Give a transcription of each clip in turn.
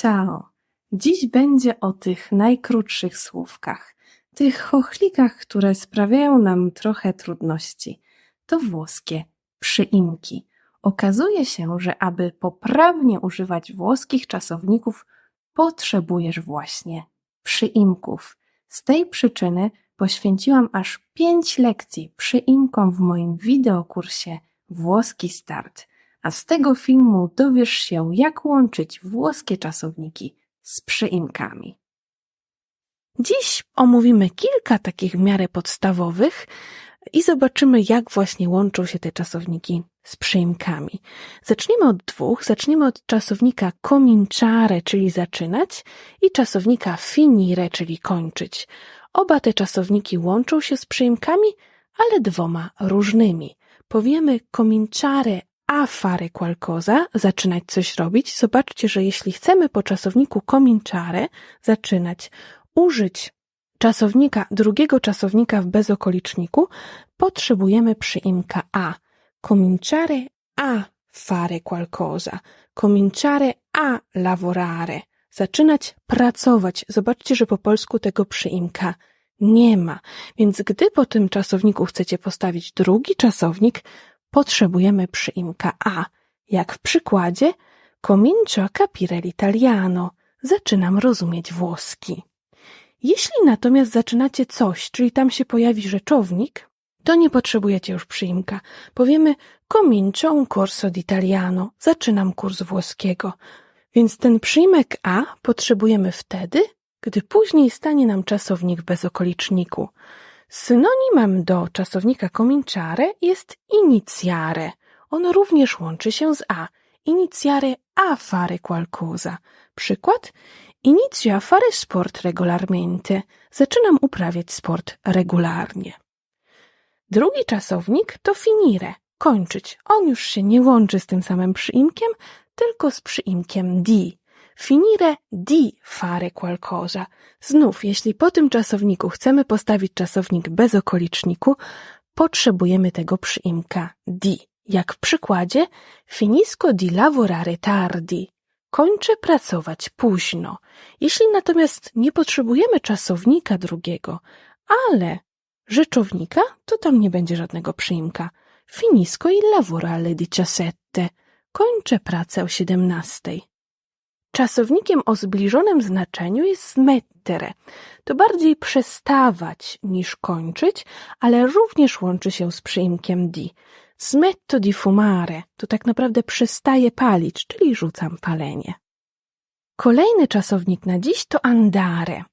Ciao! Dziś będzie o tych najkrótszych słówkach, tych chochlikach, które sprawiają nam trochę trudności. To włoskie przyimki. Okazuje się, że aby poprawnie używać włoskich czasowników, potrzebujesz właśnie przyimków. Z tej przyczyny poświęciłam aż pięć lekcji przyimkom w moim wideokursie Włoski Start, a z tego filmu dowiesz się, jak łączyć włoskie czasowniki z przyimkami. Dziś omówimy kilka takich w miarę podstawowych i zobaczymy, jak właśnie łączą się te czasowniki z przyimkami. Zacznijmy od dwóch. Zacznijmy od czasownika cominciare, czyli zaczynać, i czasownika finire, czyli kończyć. Oba te czasowniki łączą się z przyimkami, ale dwoma różnymi. Powiemy cominciare a fare qualcosa, zaczynać coś robić. Zobaczcie, że jeśli chcemy po czasowniku cominciare zaczynać, użyć czasownika, drugiego czasownika w bezokoliczniku, potrzebujemy przyimka a. Cominciare a fare qualcosa. Cominciare a lavorare. Zaczynać pracować. Zobaczcie, że po polsku tego przyimka nie ma. Więc gdy po tym czasowniku chcecie postawić drugi czasownik, potrzebujemy przyimka a. Jak w przykładzie comincio a capire l'italiano. Zaczynam rozumieć włoski. Jeśli natomiast zaczynacie coś, czyli tam się pojawi rzeczownik, to nie potrzebujecie już przyimka. Powiemy comincio un corso d'italiano. Zaczynam kurs włoskiego. Więc ten przyimek a potrzebujemy wtedy, gdy później stanie nam czasownik w bezokoliczniku. Synonimem do czasownika cominciare jest iniziare. On również łączy się z a. Iniziare a fare qualcosa. Przykład Inizio a fare sport regolarmente. Zaczynam uprawiać sport regularnie. Drugi czasownik to finire, kończyć. On już się nie łączy z tym samym przyimkiem, tylko z przyimkiem di. Finire di fare qualcosa. Znów, jeśli po tym czasowniku chcemy postawić czasownik bez okoliczniku, potrzebujemy tego przyimka di. Jak w przykładzie finisco di lavorare tardi. Kończę pracować późno. Jeśli natomiast nie potrzebujemy czasownika drugiego, ale rzeczownika, to tam nie będzie żadnego przyimka. Finisco il lavoro alle diciassette. Kończę pracę o siedemnastej. Czasownikiem o zbliżonym znaczeniu jest smettere. To bardziej przestawać niż kończyć, ale również łączy się z przyimkiem di. Smetto di fumare to tak naprawdę przestaję palić, czyli rzucam palenie. Kolejny czasownik na dziś to andare.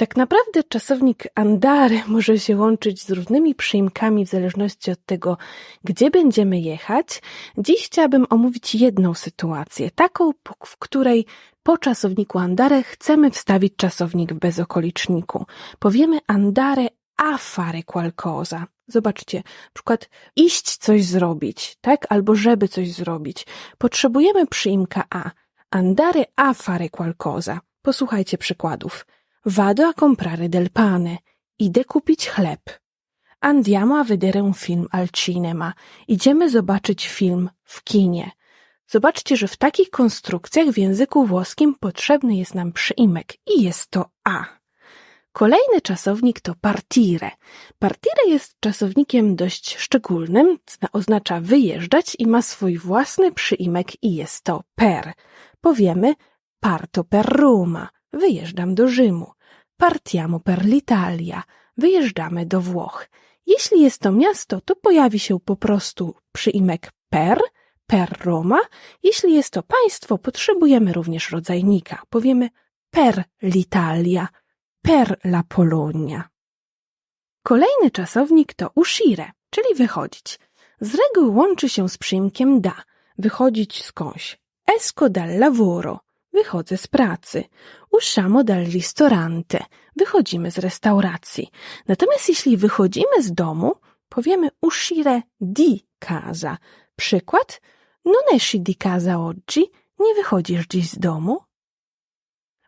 Tak naprawdę czasownik andare może się łączyć z różnymi przyimkami w zależności od tego, gdzie będziemy jechać. Dziś chciałabym omówić jedną sytuację, taką, w której po czasowniku andare chcemy wstawić czasownik w bezokoliczniku. Powiemy andare a fare qualcosa. Zobaczcie, na przykład iść coś zrobić, tak? Albo żeby coś zrobić. Potrzebujemy przyimka a. Andare a fare qualcosa. Posłuchajcie przykładów. Vado a comprare del pane. Idę kupić chleb. Andiamo a vedere un film al cinema. Idziemy zobaczyć film w kinie. Zobaczcie, że w takich konstrukcjach w języku włoskim potrzebny jest nam przyimek i jest to a. Kolejny czasownik to partire. Partire jest czasownikiem dość szczególnym, oznacza wyjeżdżać i ma swój własny przyimek i jest to per. Powiemy parto per Roma, wyjeżdżam do Rzymu. Partiamo per l'Italia, wyjeżdżamy do Włoch. Jeśli jest to miasto, to pojawi się po prostu przyimek per, per Roma. Jeśli jest to państwo, potrzebujemy również rodzajnika. Powiemy per l'Italia, per la Polonia. Kolejny czasownik to uscire, czyli wychodzić. Z reguły łączy się z przyimkiem da, wychodzić skądś. Esco dal lavoro, wychodzę z pracy. Usciamo dal ristorante, wychodzimy z restauracji. Natomiast jeśli wychodzimy z domu, powiemy uscire di casa. Przykład, non esci di casa oggi, nie wychodzisz dziś z domu.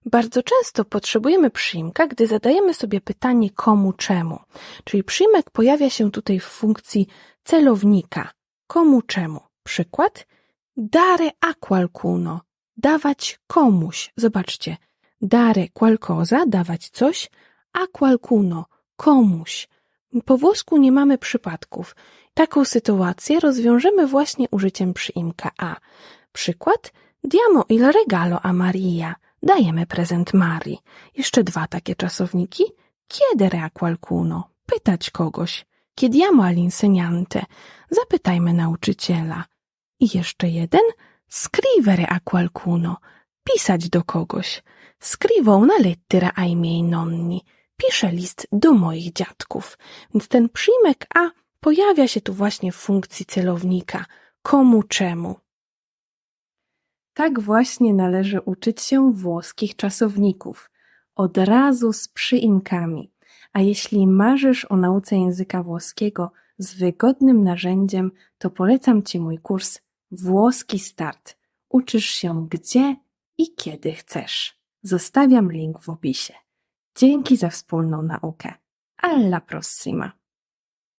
Bardzo często potrzebujemy przyimka, gdy zadajemy sobie pytanie komu czemu. Czyli przyimek pojawia się tutaj w funkcji celownika. Komu czemu? Przykład, dare a qualcuno, dawać komuś. Zobaczcie. Dare qualcosa, dawać coś, a qualcuno, komuś. Po włosku nie mamy przypadków. Taką sytuację rozwiążemy właśnie użyciem przyimka a. Przykład. Diamo il regalo a Maria. Dajemy prezent Marii. Jeszcze dwa takie czasowniki. Chiedere a qualcuno. Pytać kogoś. Chiediamo all'insegnante. Zapytajmy nauczyciela. I jeszcze jeden. Scrivere a qualcuno. Pisać do kogoś. Scrivo una lettera ai miei nonni. Piszę list do moich dziadków. Więc ten przyjmek a pojawia się tu właśnie w funkcji celownika. Komu czemu. Tak właśnie należy uczyć się włoskich czasowników. Od razu z przyimkami. A jeśli marzysz o nauce języka włoskiego z wygodnym narzędziem, to polecam Ci mój kurs Włoski Start. Uczysz się gdzie i kiedy chcesz. Zostawiam link w opisie. Dzięki za wspólną naukę. Alla prossima!